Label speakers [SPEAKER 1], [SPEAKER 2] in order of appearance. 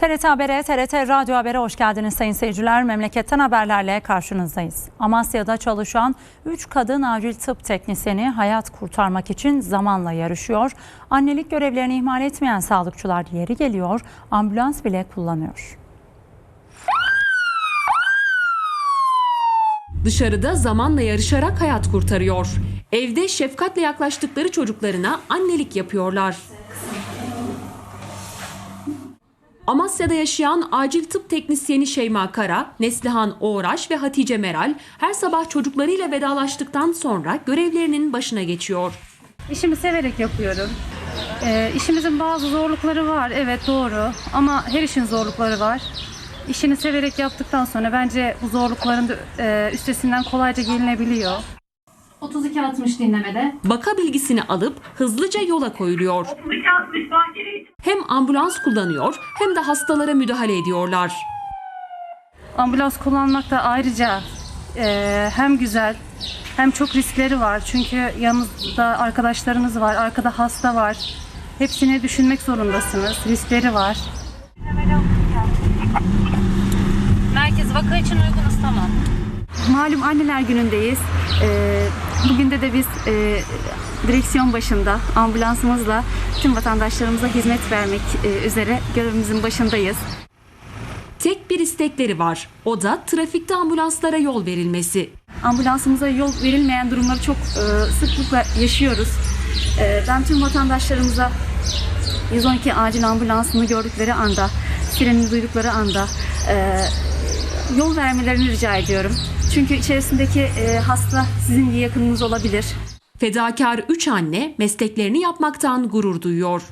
[SPEAKER 1] TRT Haber'e, TRT Radyo Haber'e hoş geldiniz sayın seyirciler. Memleketten haberlerle karşınızdayız. Amasya'da çalışan 3 kadın acil tıp teknisyeni hayat kurtarmak için zamanla yarışıyor. Annelik görevlerini ihmal etmeyen sağlıkçılar yeri geliyor, ambulans bile kullanıyor.
[SPEAKER 2] Dışarıda zamanla yarışarak hayat kurtarıyor. Evde şefkatle yaklaştıkları çocuklarına annelik yapıyorlar. Amasya'da yaşayan acil tıp teknisyeni Şeyma Kara, Neslihan Oğraş ve Hatice Meral her sabah çocuklarıyla vedalaştıktan sonra görevlerinin başına geçiyor.
[SPEAKER 3] İşimi severek yapıyorum. Ee, işimizin bazı zorlukları var, evet doğru. Ama her işin zorlukları var. İşini severek yaptıktan sonra bence bu zorlukların da, e, üstesinden kolayca gelinebiliyor. 32-60 dinlemede.
[SPEAKER 2] Vaka bilgisini alıp hızlıca yola koyuluyor. Hem ambulans kullanıyor hem de hastalara müdahale ediyorlar.
[SPEAKER 3] Ambulans kullanmak da ayrıca e, hem güzel hem çok riskleri var. Çünkü yanınızda arkadaşlarınız var, arkada hasta var. Hepsini düşünmek zorundasınız. Riskleri var. Merkez vaka için uygunuz tamam. Malum anneler günündeyiz. Ee, bugün de de biz e, direksiyon başında ambulansımızla tüm vatandaşlarımıza hizmet vermek e, üzere görevimizin başındayız.
[SPEAKER 2] Tek bir istekleri var. O da trafikte ambulanslara yol verilmesi.
[SPEAKER 3] Ambulansımıza yol verilmeyen durumları çok e, sıklıkla yaşıyoruz. E, ben tüm vatandaşlarımıza 112 acil ambulansını gördükleri anda, sirenini duydukları anda yol vermelerini rica ediyorum. Çünkü içerisindeki hasta sizin yakınınız olabilir.
[SPEAKER 2] Fedakar üç anne mesleklerini yapmaktan gurur duyuyor.